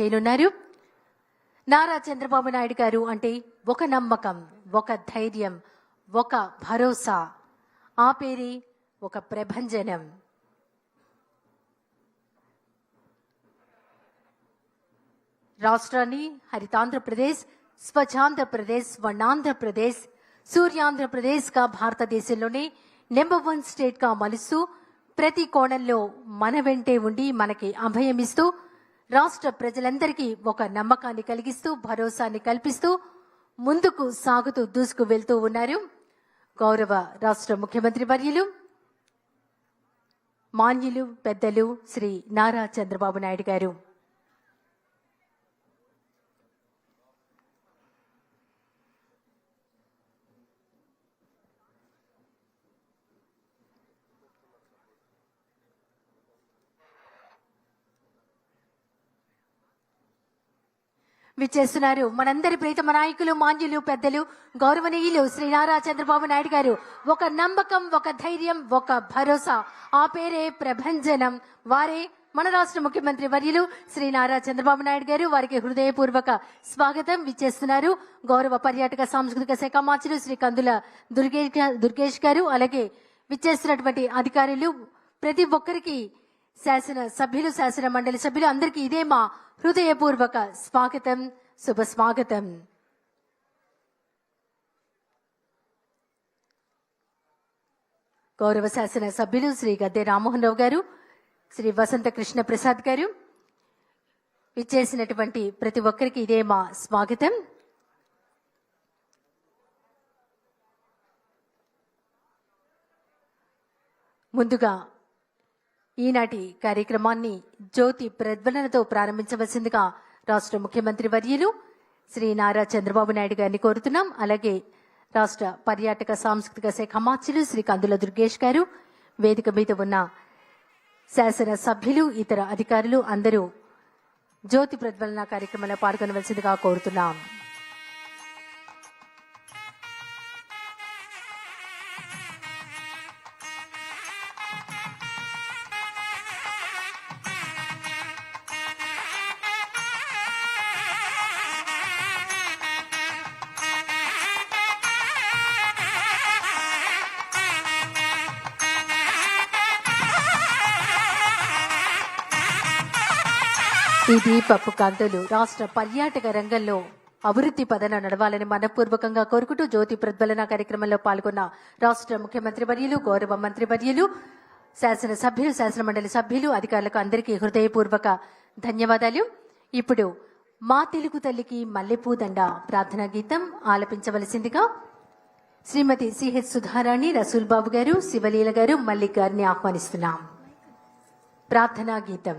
చేయనున్నారు. నారా చంద్రబాబు నాయుడు గారు అంటే ఒక నమ్మకం ఒక ధైర్యం ఒక భరోసా. ఆ పేరే ఒక ప్రభంజనం. రాష్ట్రాన్ని హరితాంధ్రప్రదేశ్ స్వచ్ఛాంధ్రప్రదేశ్ వర్ణాంధ్రప్రదేశ్ సూర్యాంధ్రప్రదేశ్గా భారతదేశంలోనే నెంబర్ వన్ స్టేట్గా మలుస్తూ ప్రతి కోణంలో మన వెంటే ఉండి మనకి అభయమిస్తూ రాష్ట్ర ప్రజలందరికీ ఒక నమ్మకాన్ని కలిగిస్తూ భరోసాని కల్పిస్తూ ముందుకు సాగుతూ దూసుకు వెళ్తూ ఉన్నారు గౌరవ రాష్ట్ర ముఖ్యమంత్రి వర్యులు మాన్యులు పెద్దలు శ్రీ నారా చంద్రబాబు నాయుడు గారు. విచ్చేస్తున్నారు. మనందరి ప్రీతమ నాయకులు మాన్యులు పెద్దలు గౌరవనీయులు శ్రీ నారా చంద్రబాబు నాయుడు గారు. ఒక నమ్మకం ఒక ధైర్యం ఒక భరోసా. ఆ పేరే ప్రభంజనం. వారే మన రాష్ట్ర ముఖ్యమంత్రి వర్యులు శ్రీ నారా చంద్రబాబు నాయుడు గారు. వారికి హృదయపూర్వక స్వాగతం విచ్చేస్తున్నారు. గౌరవ పర్యాటక సాంస్కృతిక శాఖ మార్చులు శ్రీ కందుల దుర్గేష్ దుర్గేష్ గారు. అలాగే విచ్చేస్తున్నటువంటి అధికారులు ప్రతి ఒక్కరికి శాసన సభ్యులు శాసన మండలి సభ్యులు అందరికీ ఇదే మా హృదయపూర్వక స్వాగతం శుభ స్వాగతం. గౌరవ శాసన సభ్యులు శ్రీ గద్దె రామ్మోహన్ రావు గారు శ్రీ వసంత కృష్ణ ప్రసాద్ గారు ఇచ్చేసినటువంటి ప్రతి ఒక్కరికి ఇదే మా స్వాగతం. ముందుగా ఈనాటి కార్యక్రమాన్ని జ్యోతి ప్రజ్వలనతో ప్రారంభించవలసిందిగా రాష్ట్ర ముఖ్యమంత్రి వర్యులు శ్రీ నారా చంద్రబాబు నాయుడు గారిని కోరుతున్నాం. అలాగే రాష్ట్ర పర్యాటక సాంస్కృతిక శాఖ మార్చులు శ్రీ కందుల దుర్గేష్ గారు వేదిక మీద ఉన్న శాసన సభ్యులు ఇతర అధికారులు అందరూ జ్యోతి ప్రజ్వలన కార్యక్రమంలో పాల్గొనవలసిందిగా కోరుతున్నాం. ఇది దీపపు కాంతులు రాష్ట్ర పర్యాటక రంగంలో అభివృద్ధి పదన నడవాలని మనపూర్వకంగా కోరుకుంటూ జ్యోతి ప్రజ్వలన కార్యక్రమంలో పాల్గొన్న రాష్ట్ర ముఖ్యమంత్రి వర్యులు గౌరవ మంత్రి వర్యులు శాసన సభ్యులు శాసన మండలి సభ్యులు అధికారులకు అందరికీ హృదయపూర్వక ధన్యవాదాలు. ఇప్పుడు మా తెలుగు తల్లికి మల్లెపూ దండ ప్రార్థనా గీతం ఆలపించవలసిందిగా శ్రీమతి సిహెచ్ సుధారాణి రసూల్ బాబు గారు శివలీల గారు మల్లిక్ గారిని ఆహ్వానిస్తున్నాం. ప్రార్థనా గీతం.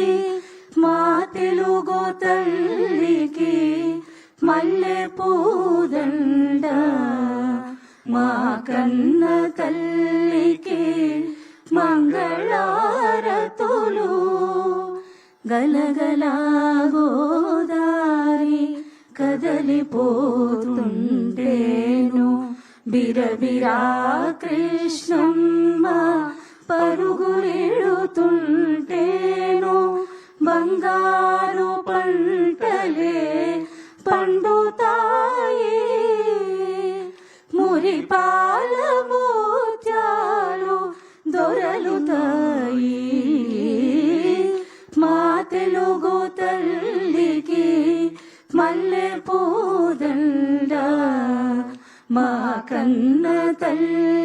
పూదండ. మా కన్న తల్లికి మంగళారతులు. గలగలా గోదారి కదలిపోతుంటేను. బిరబిరా కృష్ణమ్మ పరుగులెడుతుంటేను. బంగారు పంటలే తెలుగు తల్లికి మల్లె పూదండ మా కన్న తల్లి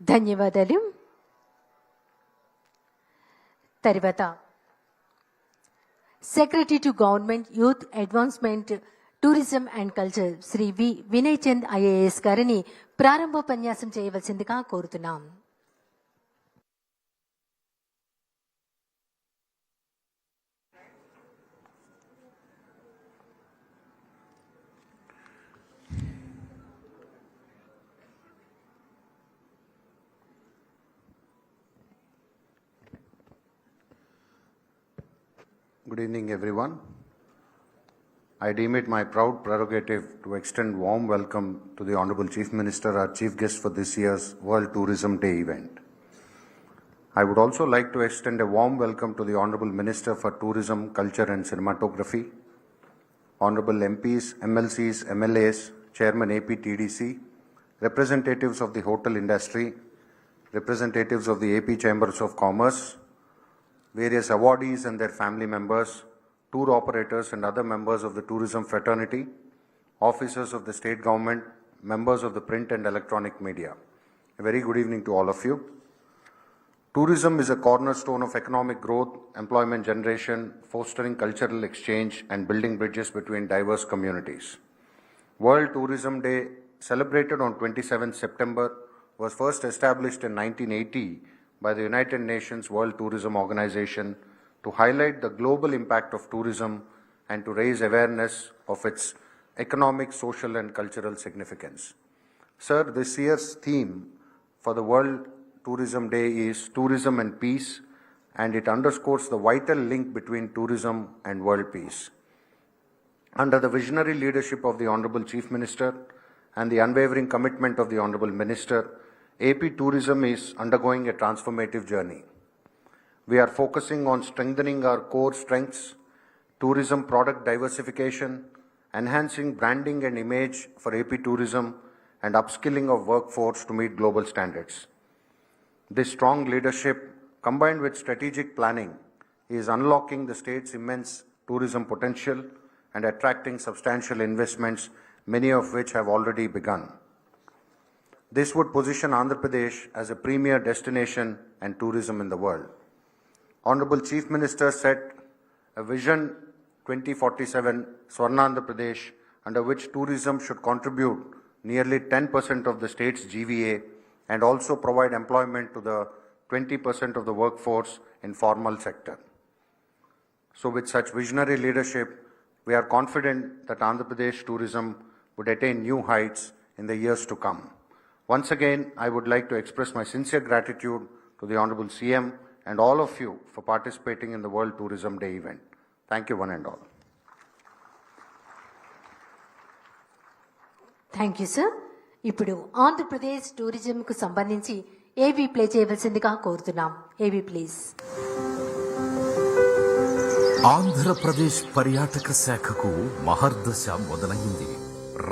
ధన్యవాదాలు. తర్వాత secretary to government youth advancement tourism and culture Shri V Vinay Chand IAS గారిని ప్రారంభోపన్యాసం చేయవలసిందిగా కోరుతున్నాం. Good evening, everyone. I deem it my proud prerogative to extend warm welcome to the Honorable Chief Minister, our chief guest for this year's World Tourism Day event. I would also like to extend a warm welcome to the Honorable Minister for Tourism, Culture and Cinematography, Honorable MPs, MLCs, MLAs, Chairman APTDC, representatives of the hotel industry, representatives of the AP Chambers of Commerce, various awardees and their family members, tour operators and other members of the tourism fraternity, officers of the state government, members of the print and electronic media. A very good evening to all of you. Tourism is a cornerstone of economic growth, employment generation, fostering cultural exchange, and building bridges between diverse communities. World Tourism Day, celebrated on 27 September, was first established in 1980 by the United Nations World Tourism Organization to highlight the global impact of tourism and to raise awareness of its economic, social, and cultural significance. Sir, this year's theme for the World Tourism Day is Tourism and Peace, and it underscores the vital link between tourism and world peace. Under the visionary leadership of the Honorable Chief Minister and the unwavering commitment of the Honorable Minister, AP tourism is undergoing a transformative journey. We are focusing on strengthening our core strengths, tourism product diversification, enhancing branding and image for AP tourism, and upskilling of workforce to meet global standards. This strong leadership, combined with strategic planning, is unlocking the state's immense tourism potential and attracting substantial investments, many of which have already begun. This would position Andhra Pradesh as a premier destination and tourism in the world. Honorable Chief Minister set a Vision 2047 Swarnandhra Pradesh under which tourism should contribute nearly 10% of the state's GVA and also provide employment to the 20% of the workforce in formal sector. So with such visionary leadership, we are confident that Andhra Pradesh tourism would attain new heights in the years to come. Once again, I would like to express my sincere gratitude to the Honorable CM and all of you for participating in the World Tourism Day event. Thank you one and all. Thank you sir ఇప్పుడు ఆంధ్రప్రదేశ్ టూరిజంకు సంబంధించి ఏవి play చేయవలసిందిగా కోరుతున్నాం ఏవి please Andhra Pradesh పర్యాటక శాఖకు మహర్దశ మొదలైంది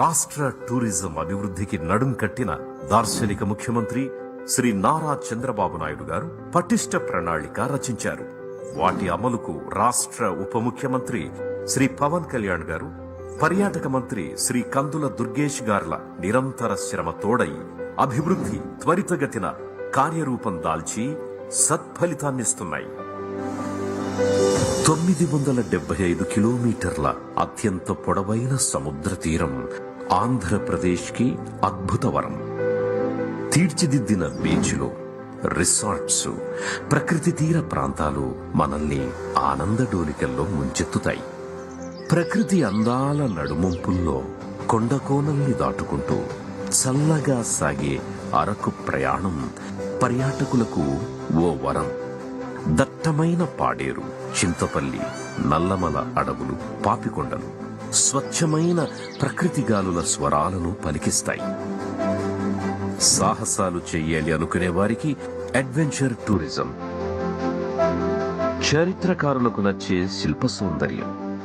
రాష్ట్ర టూరిజం అభివృద్ధికి నడుం కట్టిన దార్శనిక ముఖ్యమంత్రి శ్రీ నారా చంద్రబాబు నాయుడు గారు పటిష్ట ప్రణాళిక రచించారు. వాటి అమలుకు రాష్ట్ర ఉప ముఖ్యమంత్రి శ్రీ పవన్ కళ్యాణ్ గారు పర్యాటక మంత్రి శ్రీ కందుల దుర్గేష్ గార్ల నిరంతర శ్రమ తోడై అభివృద్ధి త్వరితగతిన కార్యరూపం దాల్చి సత్ఫలితాన్నిస్తున్నాయి. తొమ్మిది వందల డెబ్బై ఐదు కిలోమీటర్ల అత్యంత పొడవైన సముద్ర తీరం ఆంధ్రప్రదేశ్కి అద్భుత వరం తీర్చిదిద్దిన బీచ్లు రిసార్ట్స్ ప్రకృతి తీర ప్రాంతాలు మనల్ని ఆనందడోలికల్లో ముంచెత్తుతాయి. ప్రకృతి అందాల నడుముంపుల్లో కొండకోనల్ని దాటుకుంటూ చల్లగా సాగే అరకు ప్రయాణం పర్యాటకులకు ఓ వరం. దట్టమైన పాడేరు చింతపల్లి నల్లమల అడవులు పాపికొండలు స్వచ్ఛమైన ప్రకృతి గాలుల స్వరాలను పలికిస్తాయి. సాహసాలు చెయ్యాలి అనుకునే వారికి అడ్వెంచర్ టూరిజం. చరిత్రకారులకు నచ్చే శిల్ప సౌందర్యం.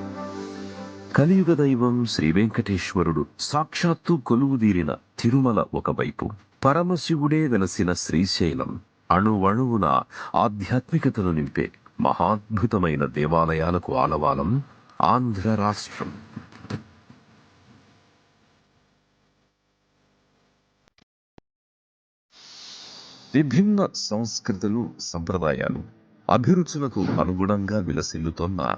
కలియుగ దైవం శ్రీ వెంకటేశ్వరుడు సాక్షాత్తు కొలువుదీరిన తిరుమల ఒకవైపు. పరమశివుడే వెలసిన శ్రీశైలం అణువణువున ఆధ్యాత్మికతను నింపే మహాద్భుతమైన దేవాలయాలకు ఆలవాలం ఆంధ్ర రాష్ట్రం. విభిన్న సంస్కృతులు సంప్రదాయాలు. అభిరుచులకు అనుగుణంగా విలసిల్లుతోన్న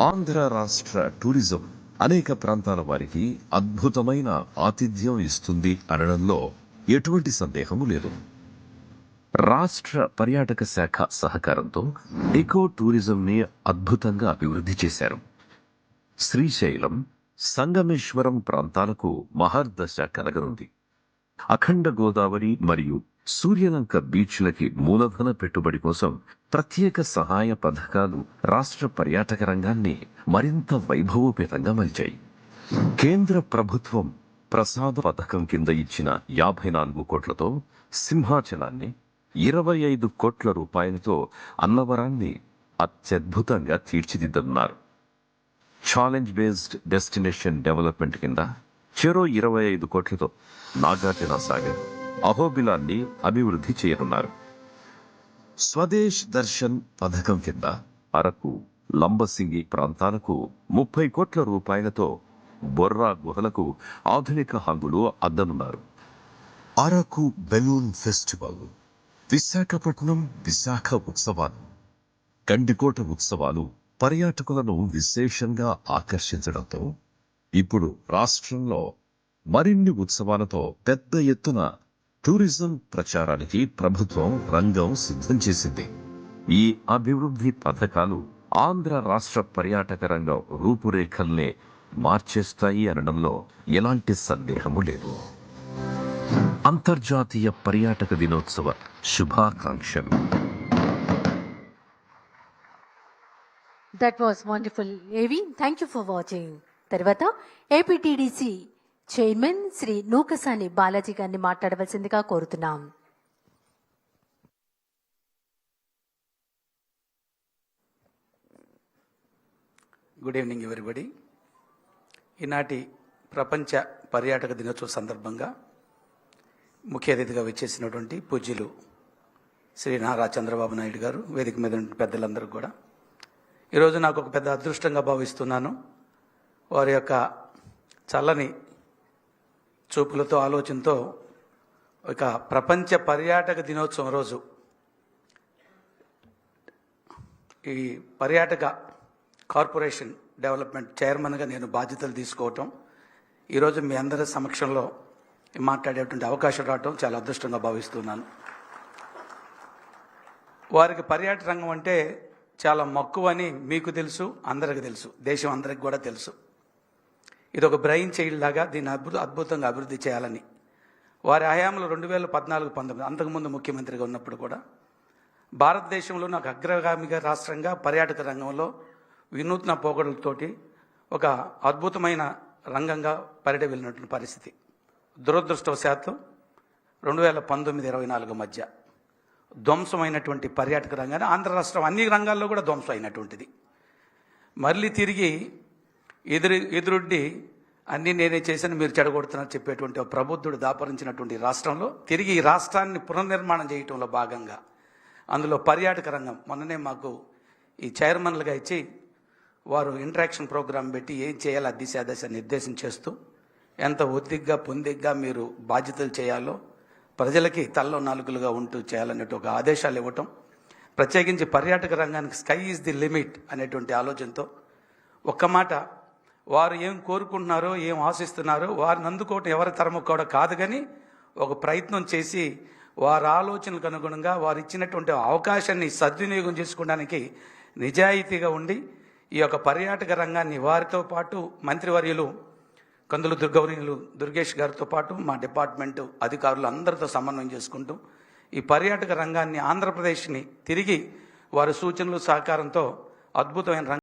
ఆంధ్ర రాష్ట్ర టూరిజం అనేక ప్రాంతాల వారికి అద్భుతమైన ఆతిథ్యం ఇస్తుంది అనడంలో ఎటువంటి సందేహము లేదు. రాష్ట్ర పర్యాటక శాఖ సహకారంతో ఎకో టూరిజంని అద్భుతంగా అభివృద్ధి చేశారు. శ్రీశైలం సంగమేశ్వరం ప్రాంతాలకు మహర్దశ కలగనుంది. అఖండ గోదావరి మరియు సూర్యలంక బీచ్లకి మూలధన పెట్టుబడి కోసం ప్రత్యేక సహాయ పథకాలు రాష్ట్ర పర్యాటక రంగాన్ని మరింత వైభవోపేతంగా మలిచాయి. కేంద్ర ప్రభుత్వం ప్రసాద పథకం కింద ఇచ్చిన యాభై నాలుగు కోట్లతో సింహాచలాన్ని ఇరవై ఐదు కోట్ల రూపాయలతో అన్నవరాన్ని అత్యద్భుతంగా తీర్చిదిద్దనున్నారు. ఛాలెంజ్ బేస్డ్ డెస్టినేషన్ డెవలప్మెంట్ కింద చెరో ఇరవై ఐదు కోట్లతో నాగార్జున సాగర్ అహోబిలాన్ని అభివృద్ధి చేయనున్నారు. స్వదేశ్ దర్శన్ పథకం కింద అరకు లంబసింగి ప్రాంతాలకు ముప్పై కోట్ల రూపాయలతో బొర్రా గుహలకు ఆధునిక హంగులు అద్దనున్నారు. అరకు బెలూన్ ఫెస్టివల్ విశాఖపట్నం విశాఖ ఉత్సవాలు గండికోట ఉత్సవాలు పర్యాటకులను విశేషంగా ఆకర్షించడంతో ఇప్పుడు రాష్ట్రంలో మరిన్ని ఉత్సవాలతో పెద్ద ఎత్తున టూరిజం ప్రచారానికి ప్రభుత్వం రంగం సిద్ధం చేసింది. ఈ అభివృద్ధి పథకాలు ఆంధ్ర రాష్ట్ర పర్యాటక రంగం రూపురేఖల్నే మార్చేస్తాయి అనడంలో ఎలాంటి సందేహము లేదు. అంతర్జాతీయ పర్యాటక దినోత్సవ శుభాకాంక్షలు. That was wonderful AV thank you for watching తర్వాత ఏపీటీడీసీ చైర్మన్ శ్రీ నూకసాని బాలాజీ గారిని మాట్లాడవలసిందిగా కోరుతున్నాం. గుడ్ ఈవినింగ్ ఎవరిబడి ఈనాటి ప్రపంచ పర్యాటక దినోత్సవ సందర్భంగా ముఖ్య అతిథిగా వచ్చేసినటువంటి పూజ్యులు శ్రీ నారా చంద్రబాబు నాయుడు గారు వేదిక మీద ఉన్న పెద్దలందరూ కూడా. ఈరోజు నాకు ఒక పెద్ద అదృష్టంగా భావిస్తున్నాను. వారి యొక్క చల్లని చూపులతో ఆలోచనతో ఒక ప్రపంచ పర్యాటక దినోత్సవం రోజు. ఈ పర్యాటక కార్పొరేషన్ డెవలప్మెంట్ చైర్మన్గా నేను బాధ్యతలు తీసుకోవటం ఈరోజు మీ అందరి సమక్షంలో మాట్లాడేటువంటి అవకాశం రావటం చాలా అదృష్టంగా భావిస్తున్నాను. వారికి పర్యాటక రంగం అంటే చాలా మక్కువ అని మీకు తెలుసు అందరికి తెలుసు దేశం అందరికి కూడా తెలుసు. ఇది ఒక బ్రెయిన్ చైల్డ్ లాగా దీన్ని అద్భుత అద్భుతంగా అభివృద్ధి చేయాలని. వారి హయాంలో రెండు వేల పద్నాలుగు పంతొమ్మిది అంతకుముందు ముఖ్యమంత్రిగా ఉన్నప్పుడు కూడా భారతదేశంలో నాకు అగ్రగామిగా రాష్ట్రంగా పర్యాటక రంగంలో వినూత్న పోకడలతోటి ఒక అద్భుతమైన రంగంగా పరిడ వెళ్ళినటువంటి పరిస్థితి. దురదృష్టవశాత్తు రెండు వేల పంతొమ్మిది ఇరవై నాలుగు మధ్య ధ్వంసమైనటువంటి పర్యాటక రంగాన్ని ఆంధ్ర రాష్ట్రం అన్ని రంగాల్లో కూడా ధ్వంసం అయినటువంటిది మళ్ళీ తిరిగి ఎదురు ఎదురుడ్డి అన్నీ నేనే చేశాను మీరు చెడగొడుతున్నారు చెప్పేటువంటి ప్రబుద్ధుడు దాపరించినటువంటి రాష్ట్రంలో తిరిగి ఈ రాష్ట్రాన్ని పునర్నిర్మాణం చేయటంలో భాగంగా అందులో పర్యాటక రంగం మొన్ననే మాకు ఈ చైర్మన్లుగా ఇచ్చి వారు ఇంటరాక్షన్ ప్రోగ్రాం పెట్టి ఏం చేయాలో దిశ దశ నిర్దేశం చేస్తూ ఎంత ఒత్తిగ్గా పొందిగ్గా మీరు బాధ్యతలు చేయాలో ప్రజలకి తల్లో నాలుగులుగా ఉంటూ చేయాలన్నట్టు ఒక ఆదేశాలు ఇవ్వటం ప్రత్యేకించి పర్యాటక రంగానికి స్కై ఈజ్ ది లిమిట్ అనేటువంటి ఆలోచనతో ఒక్క మాట వారు ఏం కోరుకుంటున్నారో ఏం ఆశిస్తున్నారో వారిని అందుకోవటం ఎవరి తరము కూడా కాదు కానీ ఒక ప్రయత్నం చేసి వారి ఆలోచనలకు అనుగుణంగా వారు ఇచ్చినటువంటి అవకాశాన్ని సద్వినియోగం చేసుకోవడానికి నిజాయితీగా ఉండి ఈ యొక్క పర్యాటక రంగాన్ని వారితో పాటు మంత్రివర్యులు కందులు దుర్గౌరీయులు దుర్గేష్ గారితో పాటు మా డిపార్ట్మెంటు అధికారులు అందరితో సమన్వయం చేసుకుంటూ ఈ పర్యాటక రంగాన్ని ఆంధ్రప్రదేశ్ని తిరిగి వారి సూచనలు సహకారంతో అద్భుతమైన రంగం